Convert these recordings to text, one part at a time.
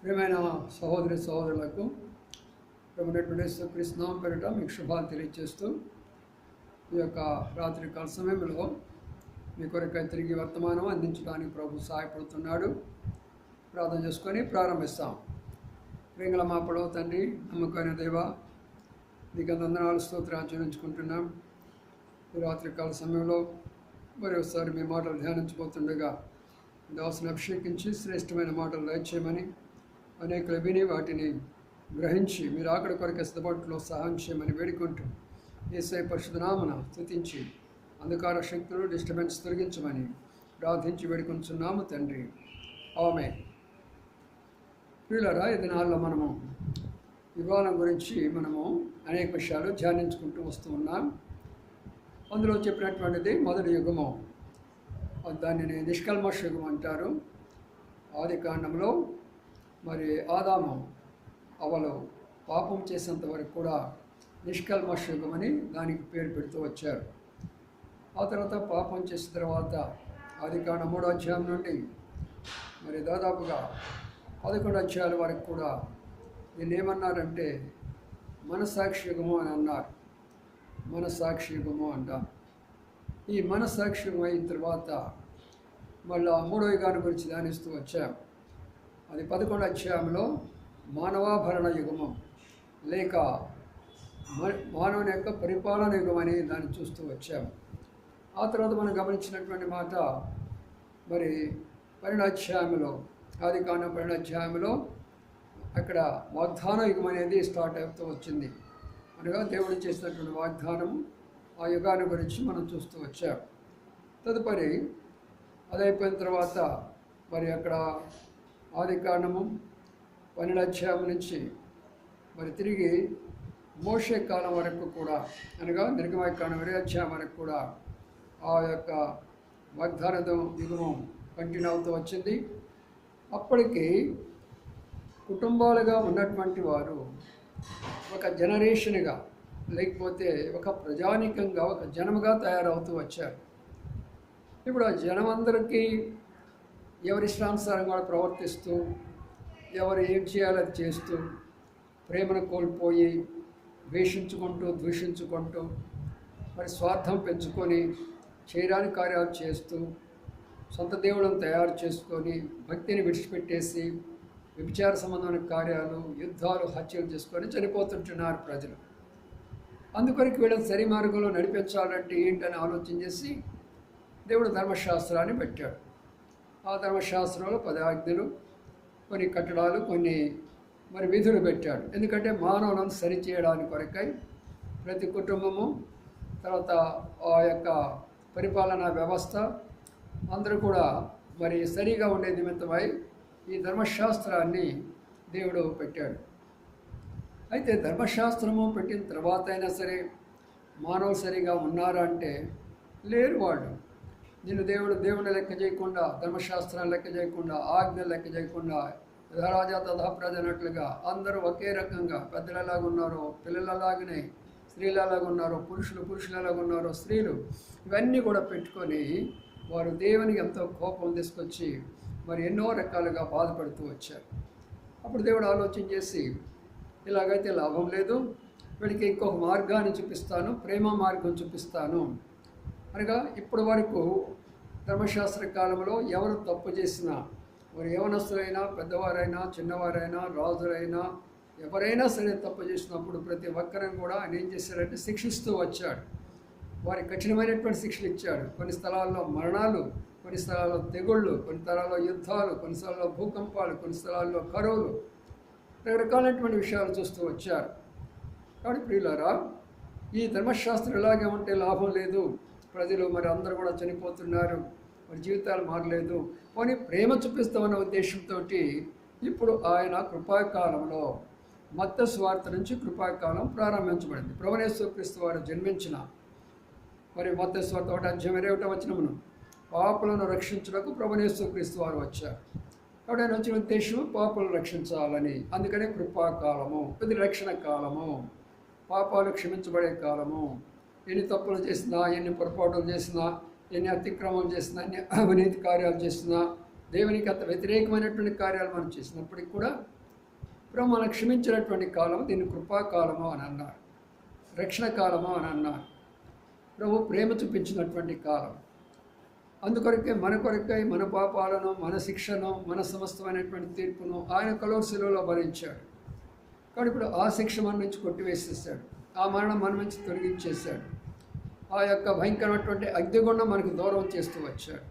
ప్రియమైన సహోదరి సహోదరులకు ప్రభుత్వ కృష్ణ పేరిట మీకు శుభాలు తెలియజేస్తూ ఈ యొక్క రాత్రి కాల సమయంలో మీ కొరకై తిరిగి వర్తమానం అందించడానికి ప్రభు సహాయపడుతున్నాడు. ప్రార్థన చేసుకొని ప్రారంభిస్తాం. ప్రింగల మా పొడవ తండ్రి నమ్మకమైన దేవ నీకు అందనాలు స్తోత్రాలు ఆచరించుకుంటున్నాం ఈ రాత్రి కాల సమయంలో మరొకసారి మీ మాటలు ధ్యానించబోతుండగా దాసుని అభిషేకించి శ్రేష్టమైన మాటలు దయచేయమని అనేకులు విని వాటిని గ్రహించి మీరు ఆకడ కొరకు సిద్ధపాటులో సహాయం చేయమని వేడుకుంటూ ఏసై పరిశుధనామన స్థుతించి అంధకార శక్తులు డిస్టర్బెన్స్ తొలగించమని ప్రార్థించి వేడుకుంటున్నాము తండ్రి. ఆమె ప్రియులరా ఈ దినాల్లో మనము వివాహం గురించి మనము అనేక విషయాలు ధ్యానించుకుంటూ వస్తూ ఉన్నాం. అందులో చెప్పినటువంటిది మొదటి యుగము. దానిని నిష్కల్మష యుగం అంటారు. ఆది కాండంలో మరి ఆదాము అవలు పాపం చేసేంత వరకు కూడా నిష్కల్మష యుగం అని దానికి పేరు పెడుతూ వచ్చారు. ఆ తర్వాత పాపం చేసిన తర్వాత ఆది కాండ మూడో అధ్యాయం నుండి మరి దాదాపుగా పదకొండు అధ్యాయాల వరకు కూడా దీన్ని ఏమన్నారంటే మనసాక్షి యుగము అని అన్నారు. మనసాక్షి యుగము అంటారు. ఈ మనస్సాక్ష్యం అయిన తర్వాత మళ్ళీ మూడవ యుగాన్ని గురించి ధ్యానిస్తూ వచ్చాం. అది పదకొండు అధ్యాయంలో మానవాభరణ యుగమం లేక మానవుని యొక్క పరిపాలన యుగం అని దాన్ని చూస్తూ వచ్చాము ఆ తర్వాత మనం గమనించినటువంటి మాట మరి పరిణాధ్యాయంలో ఆది కాండ పరిణాధ్యాయంలో అక్కడ వాగ్దాన యుగం అనేది స్టార్ట్ అవుతూ వచ్చింది. అనగా దేవుడు చేసినటువంటి వాగ్దానము ఆ యుగాన్ని గురించి మనం చూస్తూ వచ్చాం. తదుపరి అదైపోయిన తర్వాత మరి అక్కడ ఆది కాండము పన్నెండు నుంచి మరి తిరిగి మోషే కాలం వరకు కూడా అనగా నిర్గమాయ కాలం వరే అధ్యాయం వరకు కూడా ఆ యొక్క వాగ్దానం యుగమం కంటిన్యూ అవుతూ వచ్చింది. అప్పటికి కుటుంబాలుగా ఉన్నటువంటి వారు ఒక జనరేషన్గా లేకపోతే ఒక ప్రజానీకంగా ఒక జనముగా తయారవుతూ వచ్చారు. ఇప్పుడు ఆ జనమందరికీ ఎవరి ఇష్టానుసారంగా వాళ్ళు ప్రవర్తిస్తూ ఎవరు ఏం చేయాలో అది చేస్తూ ప్రేమను కోల్పోయి ద్వేషించుకుంటూ దూషించుకుంటూ మరి స్వార్థం పెంచుకొని చేయరాని కార్యాలు చేస్తూ సొంత దేవుళ్ళను తయారు చేసుకొని భక్తిని విడిచిపెట్టేసి విభిచార సంబంధమైన కార్యాలు యుద్ధాలు హత్యలు చేసుకొని చనిపోతుంటున్నారు ప్రజలు. అందుకొరకు వీళ్ళని సరి మార్గంలో నడిపించాలంటే ఏంటని ఆలోచన చేసి దేవుడు ధర్మశాస్త్రాన్ని పెట్టాడు. ఆ ధర్మశాస్త్రంలో పది ఆజ్ఞలు కొన్ని కట్టడాలు కొన్ని మరి విధులు పెట్టాడు. ఎందుకంటే మానవులను సరిచేయడానికి కొరకై ప్రతి కుటుంబము తర్వాత ఆ యొక్క పరిపాలనా వ్యవస్థ అందరూ కూడా మరి సరిగా ఉండే నిమిత్తమై ఈ ధర్మశాస్త్రాన్ని దేవుడు పెట్టాడు. అయితే ధర్మశాస్త్రము పెట్టిన తర్వాత అయినా సరే మానవ సరిగా ఉన్నారా అంటే లేరు వాళ్ళు. నిన్ను దేవుడు దేవుని లెక్క చేయకుండా ధర్మశాస్త్రాన్ని లెక్క చేయకుండా ఆజ్ఞ లెక్క చేయకుండా యథారాజా తథా ప్రజ అన్నట్లుగా అందరూ ఒకే రకంగా పెద్దలు ఎలాగ ఉన్నారో పిల్లలు అలాగనే స్త్రీలు ఉన్నారో పురుషులు పురుషులు ఎలాగ ఉన్నారో స్త్రీలు ఇవన్నీ కూడా పెట్టుకొని వారు దేవునికి ఎంతో కోపం తీసుకొచ్చి మరి ఎన్నో రకాలుగా బాధపడుతూ వచ్చారు. అప్పుడు దేవుడు ఆలోచన చేసి ఇలాగైతే లాభం లేదు. వీడికి ఇంకొక మార్గాన్ని చూపిస్తాను. ప్రేమ మార్గం చూపిస్తాను. అనగా ఇప్పటి వరకు ధర్మశాస్త్ర కాలంలో ఎవరు తప్పు చేసినా వారు యవనస్తులైనా పెద్దవారైనా చిన్నవారైనా రాజులైనా ఎవరైనా సరే తప్పు చేసినప్పుడు ప్రతి ఒక్కరిని కూడా ఆయన ఏం చేశాడంటే శిక్షిస్తూ వచ్చాడు. వారికి కఠినమైనటువంటి శిక్షలు ఇచ్చాడు. కొన్ని స్థలాల్లో మరణాలు కొన్ని స్థలాల్లో తెగుళ్ళు కొన్ని స్థలాల్లో యుద్ధాలు కొన్ని స్థలాల్లో భూకంపాలు కొన్ని స్థలాల్లో కరువులు రకరకాలైనటువంటి విషయాలు చూస్తూ వచ్చారు. కాబట్టి ప్రియులారా ఈ ధర్మశాస్త్రం ఇలాగే ఉంటే లాభం లేదు. ప్రజలు మరి అందరూ కూడా చనిపోతున్నారు. మరి జీవితాలు మారలేదు. పోనీ ప్రేమ చూపిస్తామన్న ఉద్దేశంతో ఇప్పుడు ఆయన కృపాకాలంలో మత్త స్వార్థ నుంచి కృపాకాలం ప్రారంభించబడింది. ప్రవణేశ్వర క్రీస్తు వారు జన్మించిన మరి మత్త స్వార్థ ఒకటి అధ్యయం ఇరవై ఒకటో మనం పాపులను రక్షించుటకు ప్రవణేశ్వర క్రీస్తు వారు వచ్చారు. ఎవడైనా వచ్చిన ఉద్దేశం పాపలు రక్షించాలని. అందుకనే కృపాకాలము ఇది రక్షణ కాలము పాపాలు క్షమించబడే కాలము. ఎన్ని తప్పులు చేసినా ఎన్ని పొరపాటులు చేసినా ఎన్ని అతిక్రమం చేసినా ఎన్ని అవినీతి కార్యాలు చేసినా దేవునికి అంత వ్యతిరేకమైనటువంటి కార్యాలు మనం చేసినప్పటికి కూడా ఇప్పుడు మనం క్షమించినటువంటి కాలం దీన్ని కృపాకాలము అని అన్నారు. రక్షణ కాలము అని అన్నారు. ప్రభు ప్రేమ చూపించినటువంటి కాలం. అందుకొరకే మన కొరకై మన పాపాలను మన శిక్షను మన సమస్తమైనటువంటి తీర్పును ఆయన కలో శిలువలో భరించాడు. కాబట్టి ఇప్పుడు ఆ శిక్ష మన నుంచి కొట్టివేసేసాడు. ఆ మరణం మన నుంచి తొలగించేశాడు. ఆ యొక్క భయంకరమైనటువంటి అగ్నిగుండం మనకు దూరం చేస్తూ వచ్చాడు.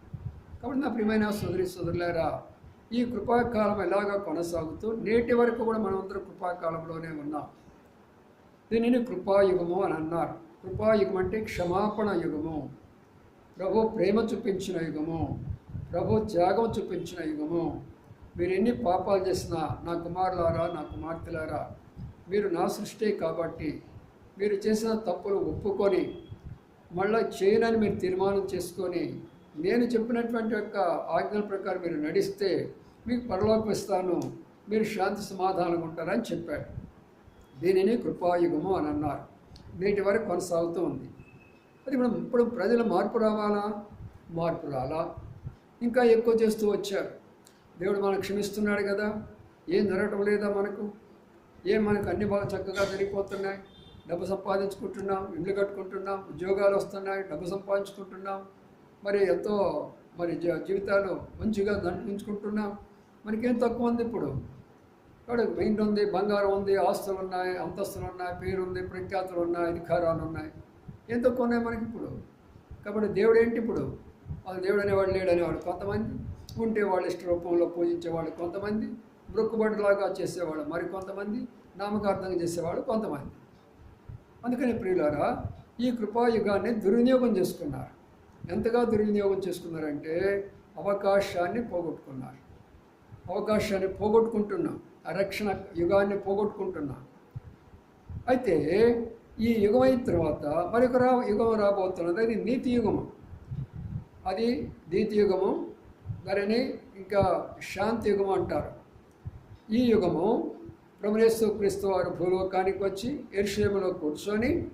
కాబట్టి నా ప్రియమైన సోదరి సోదరులారా ఈ కృపాకాలం ఎలాగా కొనసాగుతూ నేటి వరకు కూడా మనమందరం కృపాకాలంలోనే ఉన్నాం. దీనిని కృపాయుగము అని అన్నారు. కృపాయుగం అంటే క్షమాపణ యుగము. ప్రభు ప్రేమ చూపించిన యుగము ప్రభు త్యాగం చూపించిన యుగము. మీరు ఎన్ని పాపాలు చేసినా నా కుమారులారా నా కుమార్తెలారా మీరు నా సృష్టి కాబట్టి మీరు చేసిన తప్పులు ఒప్పుకొని మళ్ళీ చేయనని మీరు తీర్మానం చేసుకొని నేను చెప్పినటువంటి యొక్క ఆజ్ఞల ప్రకారం మీరు నడిస్తే మీకు పరలోకిస్తాను మీరు శాంతి సమాధానం ఉంటారని చెప్పాడు. దీనిని కృపాయుగము అని అన్నారు. నేటి వరకు కొనసాగుతూ ఉంది. అది మనం ఇప్పుడు ప్రజల మార్పు రావాలా? మార్పు రాలా? ఇంకా ఎక్కువ చేస్తూ వచ్చారు. దేవుడు మనకు క్షమిస్తున్నాడు కదా? ఏం జరగటం లేదా మనకు? ఏం మనకు అన్ని బాగా చక్కగా జరిగిపోతున్నాయి? డబ్బు సంపాదించుకుంటున్నాం ఇల్లు కట్టుకుంటున్నాం ఉద్యోగాలు వస్తున్నాయి డబ్బు సంపాదించుకుంటున్నాం. మరి ఎంతో మరి జీవితాలు మంచిగా దండించుకుంటున్నాం మనకేం తక్కువ ఉంది ఇప్పుడు? కాబట్టి మెయిన్ ఉంది బంగారం ఉంది ఆస్తులు ఉన్నాయి అంతస్తులు ఉన్నాయి పేరు ఉంది ప్రఖ్యాతులు ఉన్నాయి అధికారాలు ఉన్నాయి ఎంతో కొన్నాయి మనకి ఇప్పుడు? కాబట్టి దేవుడు ఏంటి ఇప్పుడు? వాళ్ళు దేవుడు అనేవాడు లేడు అనేవాడు కొంతమంది. ఉంటే వాళ్ళ ఇష్ట రూపంలో పూజించేవాళ్ళు కొంతమంది. బ్రొక్కుబడిలాగా చేసేవాళ్ళు మరి కొంతమంది. నామకార్థంగా చేసేవాళ్ళు కొంతమంది. అందుకని ప్రియులారా ఈ కృపాయుగాన్ని దుర్వినియోగం చేసుకున్నారు. ఎంతగా దుర్వినియోగం చేసుకున్నారంటే అవకాశాన్ని పోగొట్టుకున్నారు. అవకాశాన్ని పోగొట్టుకుంటున్నాం. రక్షణ యుగాన్ని పోగొట్టుకుంటున్నాం. అయితే ఈ యుగం అయిన తర్వాత మరొక రా యుగం రాబోతున్నది. అది నీతి యుగము. అది నీతి యుగము దానిని ఇంకా శాంతి యుగము అంటారు. ఈ యుగము ప్రభునేశ్వర క్రీస్తు వారు భూలోకానికి వచ్చి ఎరుషేమలో కూర్చొని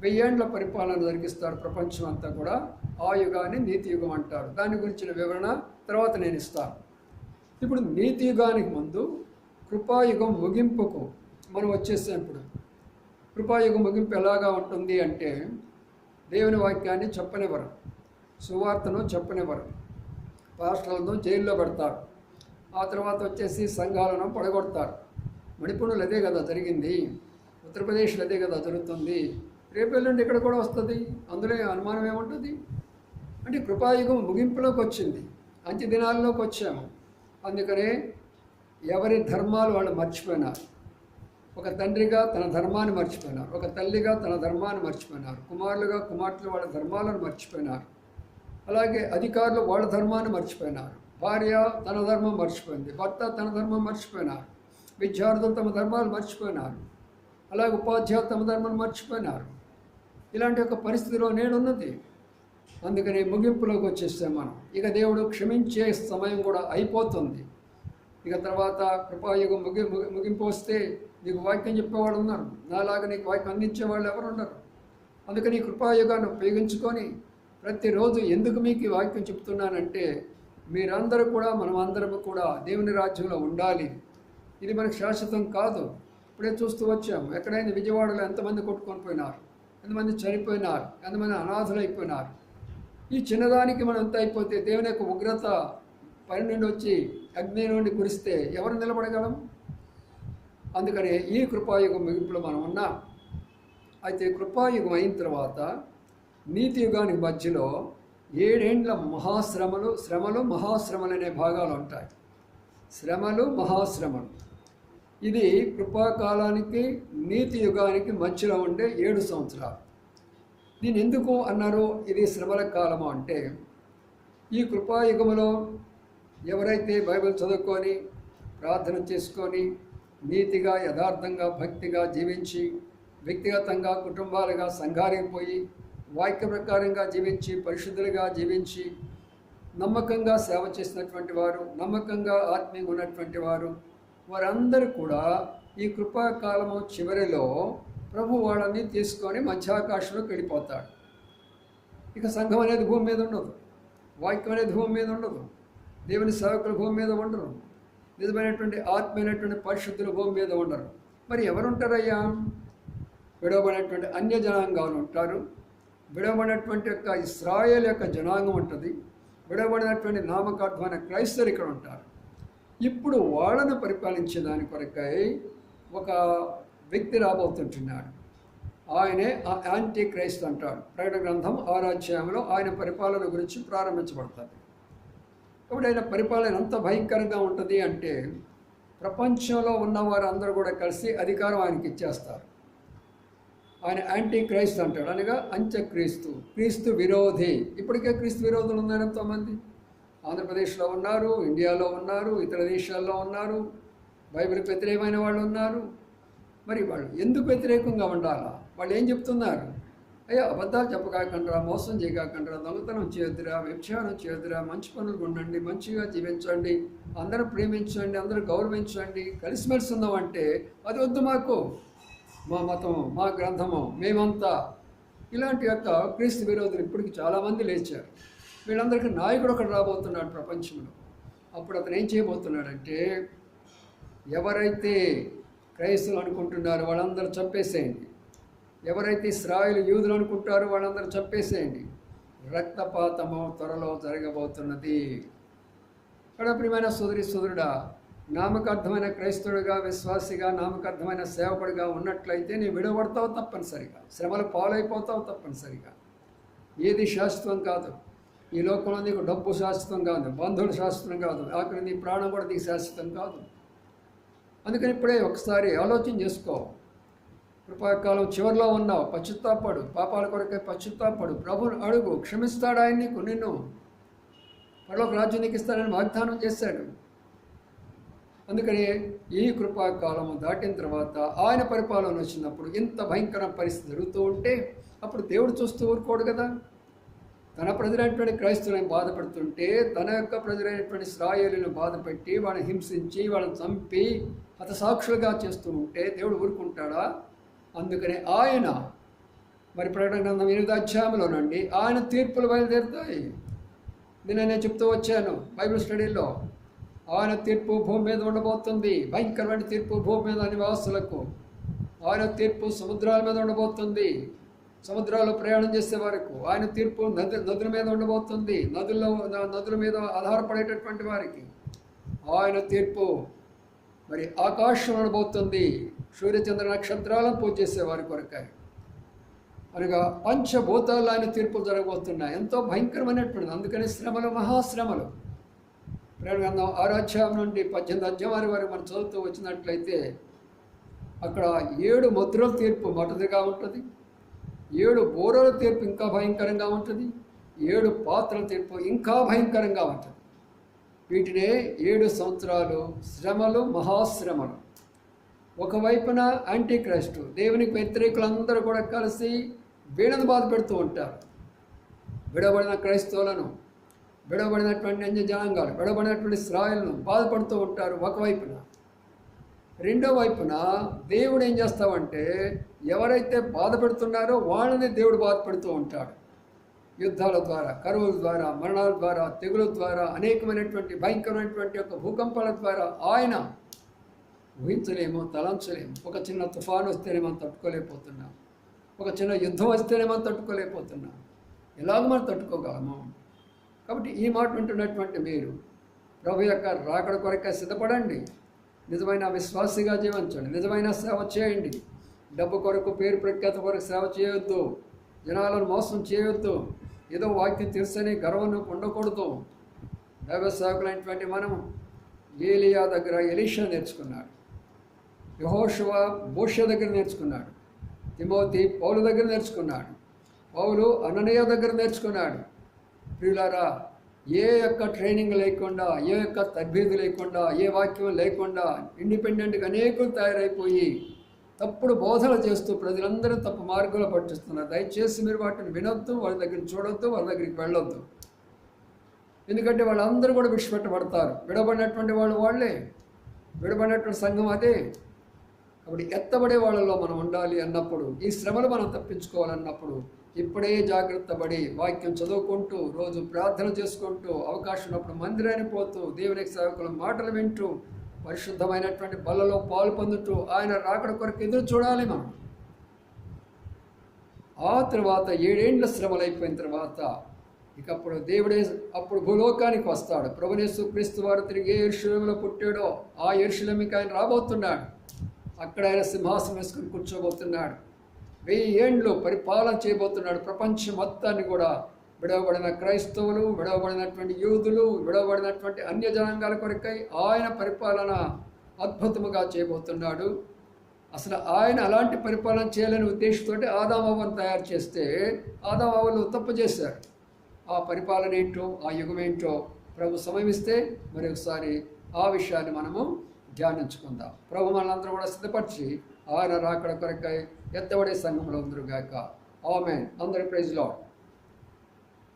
వెయ్యేండ్ల పరిపాలన జరిగిస్తారు ప్రపంచం అంతా కూడా. ఆ యుగాన్ని నీతి యుగం అంటారు. దాని గురించిన వివరణ తర్వాత నేను ఇస్తాను. ఇప్పుడు నీతి యుగానికి ముందు కృపాయుగం ముగింపుకు మనం వచ్చేసాం ఇప్పుడు కృపాయుగ ముగింపు ఎలాగా ఉంటుంది అంటే దేవుని వాక్యాన్ని చెప్పనివ్వరు సువార్తను చెప్పనివ్వరు పాస్టర్లను జైల్లో పెడతారు ఆ తర్వాత వచ్చేసి సంఘాలను పడగొడతారు. మణిపూర్లో అదే కదా జరిగింది ఉత్తరప్రదేశ్లో అదే కదా జరుగుతుంది రేపెల్లుండి ఇక్కడ కూడా వస్తుంది అందులో అనుమానం ఏముంటుంది? అంటే కృపాయుగం ముగింపులోకి వచ్చింది అంత్య దినాల్లోకి వచ్చాము అందుకనే ఎవరి ధర్మాలు వాళ్ళు మర్చిపోయినారు. ఒక తండ్రిగా తన ధర్మాన్ని మర్చిపోయినారు. ఒక తల్లిగా తన ధర్మాన్ని మర్చిపోయినారు. కుమారులుగా కుమార్తెలు వాళ్ళ ధర్మాలను మర్చిపోయినారు. అలాగే అధికారులు వాళ్ళ ధర్మాన్ని మర్చిపోయినారు. భార్య తన ధర్మం మర్చిపోయింది. భర్త తన ధర్మం మర్చిపోయినారు. విద్యార్థులు తమ ధర్మాలు మర్చిపోయినారు. అలాగే ఉపాధ్యాయులు తమ ధర్మాన్ని మర్చిపోయినారు. ఇలాంటి ఒక పరిస్థితిలో నేనున్నది. అందుకని ముగింపులోకి వచ్చేస్తే మనం ఇక దేవుడు క్షమించే సమయం కూడా అయిపోతుంది. ఇక తర్వాత కృపాయుగం ముగి- ముగింపు వస్తే నీకు వాక్యం చెప్పేవాడు ఉన్నారు. నాలాగా నీకు వాక్యం అందించే వాళ్ళు ఎవరు ఉండరు. అందుకని కృపాయుగాన్ని ఉపయోగించుకొని ప్రతిరోజు ఎందుకు మీకు ఈ వాక్యం చెప్తున్నానంటే మీరందరూ కూడా మనం అందరం కూడా దేవుని రాజ్యంలో ఉండాలి. ఇది మనకు శాశ్వతం కాదు. ఇప్పుడే చూస్తూ వచ్చాము. ఎక్కడైనా విజయవాడలో ఎంతమంది కొట్టుకొని పోయినారు? ఎంతమంది చనిపోయినారు? ఎంతమంది అనాథులైపోయినారు? ఈ చిన్నదానికి మనం ఎంత అయిపోతే దేవుని యొక్క ఉగ్రత పని నుండి వచ్చి అగ్ని నుండి కురిస్తే ఎవరు నిలబడగలం అందుకని ఈ కృపాయుగం ముగింపులో మనం ఉన్నాం. అయితే కృపాయుగం అయిన తర్వాత నీతి యుగానికి మధ్యలో ఏడేండ్ల మహాశ్రమలు శ్రమలు మహాశ్రమలు అనే భాగాలు ఉంటాయి. శ్రమలు మహాశ్రమలు. ఇది కృపాకాలానికి నీతి యుగానికి మధ్యలో ఉండే ఏడు సంవత్సరాలు. దీని ఎందుకు అన్నారు? ఇది శ్రమల కాలము అంటే ఈ కృపాయుగములో ఎవరైతే బైబిల్ చదువుకొని ప్రార్థన చేసుకొని నీతిగా యథార్థంగా భక్తిగా జీవించి వ్యక్తిగతంగా కుటుంబాలుగా సంఘారిపోయి పోయి వాక్య ప్రకారంగా జీవించి పరిశుద్ధులుగా జీవించి నమ్మకంగా సేవ చేసినటువంటి వారు నమ్మకంగా ఆత్మీయంగా ఉన్నటువంటి వారు వారందరూ కూడా ఈ కృపాకాలము చివరిలో ప్రభు వాళ్ళని తీసుకొని మధ్యాకాశంలోకి వెళ్ళిపోతాడు. ఇక సంఘం అనేది భూమి మీద ఉండదు. వాక్యం అనేది భూమి మీద ఉండదు. దేవుని సేవకులు భూమి మీద ఉండరు. నిజమైనటువంటి ఆత్మైనటువంటి పరిశుద్ధులు భూమి మీద ఉండరు మరి ఎవరుంటారయ్యా? విడవబడినటువంటి అన్య జనాంగాలు ఉంటారు. విడవబడినటువంటి యొక్క ఇస్రాయేల్ యొక్క జనాంగం ఉంటుంది. విడవబడినటువంటి నామకార్థమైన క్రైస్తవులు ఇక్కడ ఉంటారు. ఇప్పుడు వాళ్ళను పరిపాలించే దాని కొరకై ఒక వ్యక్తి రాబోతుంటున్నాడు. ఆయనే ఆ యాంటీ క్రైస్త్ అంటాడు. ప్రకటన గ్రంథం ఆరాధ్యాయంలో ఆయన పరిపాలన గురించి ప్రారంభించబడుతుంది. కాబట్టి ఆయన పరిపాలన ఎంత భయంకరంగా ఉంటుంది అంటే ప్రపంచంలో ఉన్న వారందరూ కూడా కలిసి అధికారం ఆయనకి ఇచ్చేస్తారు. ఆయన యాంటీ క్రైస్ట్ అంటాడు. అనగా అంత్యక్రీస్తు క్రీస్తు విరోధి. ఇప్పటికే క్రీస్తు విరోధులు ఉన్నారు ఎంతోమంది. ఆంధ్రప్రదేశ్లో ఉన్నారు ఇండియాలో ఉన్నారు ఇతర దేశాల్లో ఉన్నారు బైబిల్కి వ్యతిరేకమైన వాళ్ళు ఉన్నారు. మరి వాళ్ళు ఎందుకు వ్యతిరేకంగా ఉండాలా? వాళ్ళు ఏం చెప్తున్నారు? అయ్యా అబద్ధాలు చెప్పకాకండ్రా మోసం చేయకాకండ్రా దొంగతనం చేయొద్దురా వ్యభిచారం చేయొద్దురా మంచి పనులు ఉండండి మంచిగా జీవించండి అందరూ ప్రేమించండి అందరూ గౌరవించండి కలిసిమెలిసి ఉందామంటే అది వద్దు మాకు. మా మతం మా గ్రంథము మేమంతా ఇలాంటి యొక్క క్రీస్తు విరోధులు ఇప్పటికి చాలామంది లేచారు. వీళ్ళందరికీ నాయకుడు ఒకటి రాబోతున్నాడు ప్రపంచంలో. అప్పుడు అతను ఏం చేయబోతున్నాడంటే ఎవరైతే క్రైస్తవులు అనుకుంటున్నారో వాళ్ళందరూ చంపేసేయండి. ఎవరైతే ఇస్రాయిల్ యూదులు అనుకుంటారో వాళ్ళందరూ చంపేసేయండి. రక్తపాతము త్వరలో జరగబోతున్నది. ఇక్కడ ప్రియమైన సోదరి సోదరుడా నామకార్థమైన క్రైస్తవుడిగా విశ్వాసిగా నామకార్థమైన సేవకుడిగా ఉన్నట్లయితే నీవు విడబడతావు తప్పనిసరిగా. శ్రమలు పాలైపోతావు తప్పనిసరిగా. ఏది శాశ్వతం కాదు. ఈ లోకంలో నీకు డబ్బు శాశ్వతం కాదు బంధువులు శాశ్వతం కాదు ఆఖరి నీ ప్రాణం కూడా నీకు శాశ్వతం కాదు. అందుకని ఇప్పుడే ఒకసారి ఆలోచన చేసుకో. కృపాకాలం చివరిలో ఉన్నావు. పశ్చుత్తాపడు. పాపాల కొరకే పశ్చుత్తాపడు. ప్రభుని అడుగు. క్షమిస్తాడు ఆయన నీకు. నిన్ను పరలోక రాజ్యం నీకు ఇస్తాడని వాగ్దానం చేశాడు. అందుకని ఈ కృపాకాలము దాటిన తర్వాత ఆయన పరిపాలన వచ్చినప్పుడు ఇంత భయంకర పరిస్థితి జరుగుతూ ఉంటే అప్పుడు దేవుడు చూస్తూ ఊరుకోడు కదా. తన ప్రజలైనటువంటి క్రైస్తవులను బాధపడుతుంటే తన యొక్క ప్రజలైనటువంటి శ్రాయేలులను బాధపెట్టి వాళ్ళని హింసించి వాళ్ళని చంపి హతసాక్షులుగా చేస్తూ ఉంటే దేవుడు ఊరుకుంటాడా? అందుకనే ఆయన మరి ప్రకటన గ్రంథం ఎనిమిది ఆయన తీర్పులు బయలుదేరుతాయి. నిన్న నేను చెప్తూ వచ్చాను బైబిల్ స్టడీలో ఆయన తీర్పు భూమి మీద ఉండబోతుంది భయంకరమైన తీర్పు భూమి మీద నివాసులకు. ఆయన తీర్పు సముద్రాల మీద ఉండబోతుంది సముద్రాల్లో ప్రయాణం చేసే వరకు. ఆయన తీర్పు నది నదుల మీద ఉండబోతుంది నదుల్లో నదుల మీద ఆధారపడేటటువంటి వారికి. ఆయన తీర్పు మరి ఆకాశం ఉండబోతుంది సూర్యచంద్ర నక్షత్రాలను పూజ చేసేవారి వారి కొరకాయ అనగా పంచభూతాలు ఆయన తీర్పులు జరగబోతున్నాయి. ఎంతో భయంకరమైనటువంటిది. అందుకని శ్రమలు మహాశ్రమలు. ప్రేమగంధం ఆరాధ్యాయం నుండి పద్దెనిమిది అధ్యాయం వరకు మనం చదువుతూ వచ్చినట్లయితే అక్కడ ఏడు ముద్రల తీర్పు మొదటిగా ఉంటుంది. ఏడు బోరల తీర్పు ఇంకా భయంకరంగా ఉంటుంది. ఏడు పాత్రల తీర్పు ఇంకా భయంకరంగా ఉంటుంది. వీటినే ఏడు సంవత్సరాలు శ్రమలు మహాశ్రమలు. ఒకవైపున యాంటీ క్రైస్టు దేవునికి వ్యతిరేకులందరూ కూడా కలిసి వీళ్ళను బాధ పెడుతూ ఉంటారు. విడబడిన క్రైస్తవులను విడబడినటువంటి అన్య జనాంగాలు విడబడినటువంటి శ్రాయులను బాధపడుతూ ఉంటారు ఒకవైపున. రెండో వైపున దేవుడు ఏం చేస్తామంటే ఎవరైతే బాధపడుతున్నారో వాళ్ళని దేవుడు బాధపడుతూ ఉంటాడు. యుద్ధాల ద్వారా కరువుల ద్వారా మరణాల ద్వారా తెగుల ద్వారా అనేకమైనటువంటి భయంకరమైనటువంటి యొక్క భూకంపాల ద్వారా ఆయన ఊహించలేము తలంచలేము. ఒక చిన్న తుఫాను వస్తేనే మనం తట్టుకోలేకపోతున్నాం. ఒక చిన్న యుద్ధం వస్తేనే మనం తట్టుకోలేకపోతున్నాం. ఎలాగ మనం తట్టుకోగలము? కాబట్టి ఈ మాట వింటున్నటువంటి మీరు ప్రభు యొక్క రాకడ కొరక సిద్ధపడండి. నిజమైన విశ్వాసిగా జీవించండి. నిజమైన సేవ చేయండి. డబ్బు కొరకు పేరు ప్రఖ్యాత కొరకు సేవ చేయొద్దు. జనాలను మోసం చేయొద్దు. ఏదో వాక్యం తెలుసని గర్వం ఉండకూడదు వ్యవసాయకులైనటువంటి మనం ఏలియా దగ్గర ఎలీషా నేర్చుకున్నాడు. యహోశివ భూష దగ్గర నేర్చుకున్నాడు. తిమోతి పౌలు దగ్గర నేర్చుకున్నాడు. పౌలు అననయ దగ్గర నేర్చుకున్నాడు. ప్రియులారా ఏ యొక్క ట్రైనింగ్ లేకుండా ఏ యొక్క తర్బీదు లేకుండా ఏ వాక్యం లేకుండా ఇండిపెండెంట్గా అనేకులు తయారైపోయి తప్పుడు బోధలు చేస్తూ ప్రజలందరూ తప్పు మార్గంలో పట్టిస్తున్నారు. దయచేసి మీరు వాటిని వినొద్దు వాళ్ళ దగ్గర చూడొద్దు వాళ్ళ దగ్గరికి వెళ్ళొద్దు. ఎందుకంటే వాళ్ళందరూ కూడా విడిచిపెట్టబడతారు. విడబడినటువంటి వాళ్ళు వాళ్ళే. విడబడినటువంటి సంఘం అదే. కాబట్టి ఎత్తబడే వాళ్ళలో మనం ఉండాలి అన్నప్పుడు ఈ శ్రమలు మనం తప్పించుకోవాలన్నప్పుడు ఇప్పుడే జాగ్రత్త పడి వాక్యం చదువుకుంటూ రోజు ప్రార్థన చేసుకుంటూ అవకాశం ఉన్నప్పుడు మందిరాన్ని పోతూ దేవునికి సేవకుల మాటలు వింటూ పరిశుద్ధమైనటువంటి బలలో పాలు పొందుతూ ఆయన రాకడ కొరకు ఎదురు చూడాలి మనం. ఆ తర్వాత ఏడేండ్ల శ్రమలు అయిపోయిన తర్వాత ఇక అప్పుడు దేవుడే అప్పుడు భూలోకానికి వస్తాడు. ప్రభునేసు క్రీస్తు వారు తిరిగి ఏ పుట్టాడో ఆ ఏర్షులమికి ఆయన రాబోతున్నాడు. అక్కడ ఆయన సింహాసనం వేసుకుని కూర్చోబోతున్నాడు. వెయ్యి ఏండ్లు పరిపాలన చేయబోతున్నాడు ప్రపంచం మొత్తాన్ని కూడా. విడవబడిన క్రైస్తవులు విడవబడినటువంటి యూదులు విడవబడినటువంటి అన్య జనాంగాల కొరకై ఆయన పరిపాలన అద్భుతముగా చేయబోతున్నాడు. అసలు ఆయన అలాంటి పరిపాలన చేయాలనే ఉద్దేశంతో ఆదామావను తయారు చేస్తే ఆదామవ్వలు తప్పు చేశారు. ఆ పరిపాలన ఏంటో ఆ యుగం ఏంటో ప్రభు సమయమిస్తే మరొకసారి ఆ విషయాన్ని మనము ధ్యానించుకుందాం. ప్రభు మనందరూ కూడా సిద్ధపరిచి ఆయన రాకడ కొరకై ఎత్తబడే సంఘంలో ఉందరుగాక ఆమె అందరి ప్రైజ్లో